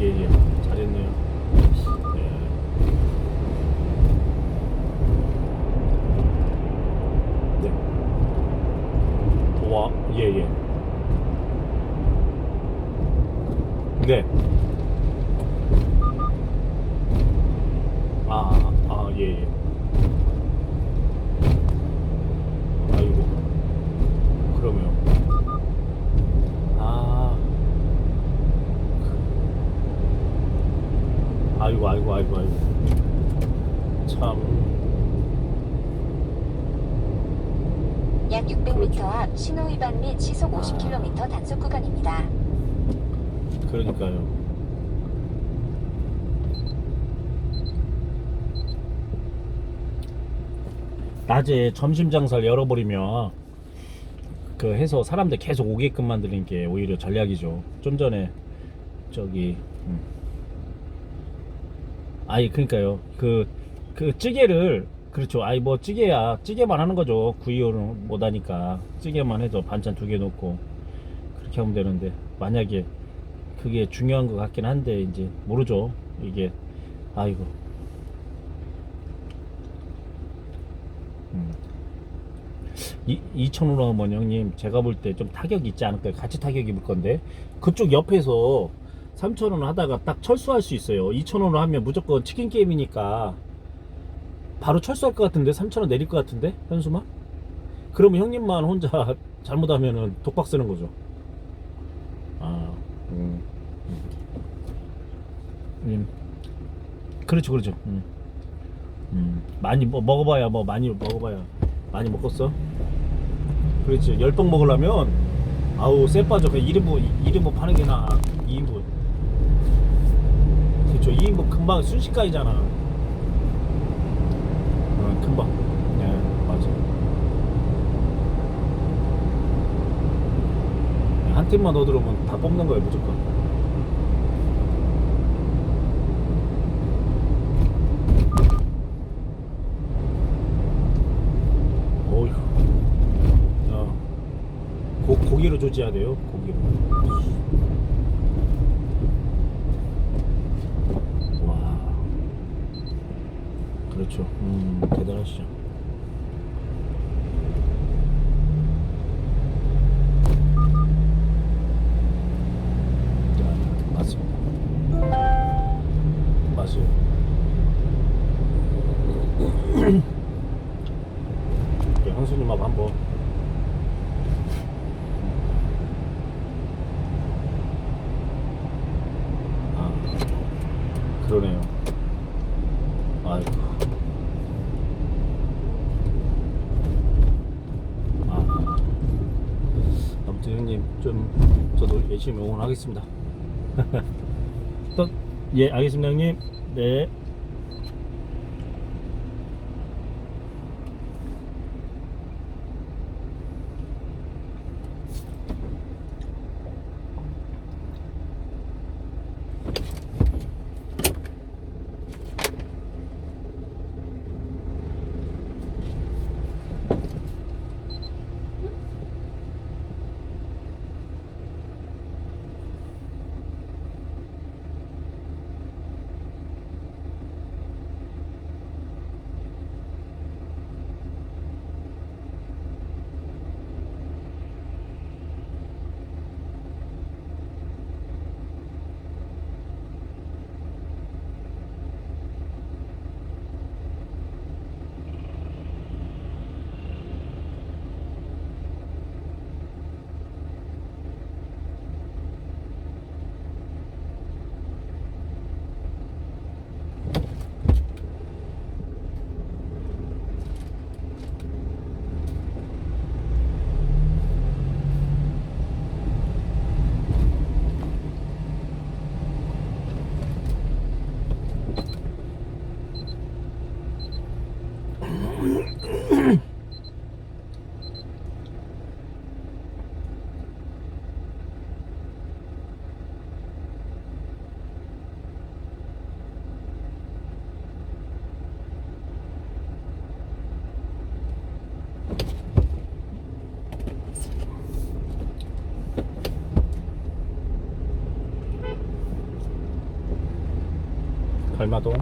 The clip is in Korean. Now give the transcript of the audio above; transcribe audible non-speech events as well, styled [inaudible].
예, 예. 잘했네요. 예. 네. 와, 예, 예. 네. 아, 아, 예, 예. 아이고. 그러면. 아. 아이고, 아이고, 아이고. 참. 약 600m 앞 신호 위반 및 시속 50km 단속 구간입니다. 그러니까요. 낮에 점심 장사를 열어버리면 그 해서 사람들 계속 오게끔 만드는 게 오히려 전략이죠. 좀 전에 저기 음. 아니 그러니까요. 그 그 찌개를 그렇죠. 아이 뭐 찌개야 찌개만 하는 거죠. 구이요는 못 하니까 찌개만 해도 반찬 두 개 넣고 그렇게 하면 되는데 만약에 그게 중요한 것 같긴 한데 이제 모르죠 이게 아이고 음. 이 2,000원으로 하면 형님 제가 볼 때 좀 타격이 있지 않을까요 같이 타격 입을 건데 그쪽 옆에서 3,000원 하다가 딱 철수할 수 있어요 2,000원으로 하면 무조건 치킨 게임이니까 바로 철수할 것 같은데 3,000원 내릴 것 같은데 현수만 그러면 형님만 혼자 [laughs] 잘못하면은 독박 쓰는 거죠 아 음. 음. 그렇죠, 그렇죠. 음. 음. 많이 뭐, 먹어봐야 뭐 많이 먹어봐야 많이 먹었어. 그렇지. 열병 먹으려면 아우 쎄 빠져. 그냥 1인분 1인분 파는 게 나아. 2인분. 그렇죠. 2인분 금방 순식간이잖아. 어, 금방. 네, 맞아. 한 팀만 더 들어오면 다 뽑는 거예요, 무조건. 고, 고기로 조지해야 돼요, 고기로. 와. 그렇죠. 음, 대단하시죠. 형수님하고 한번 아 그러네요 아이고 아 아무튼 형님 좀 저도 열심히 응원하겠습니다. [laughs] 또, 예 알겠습니다 형님. 네 얼마도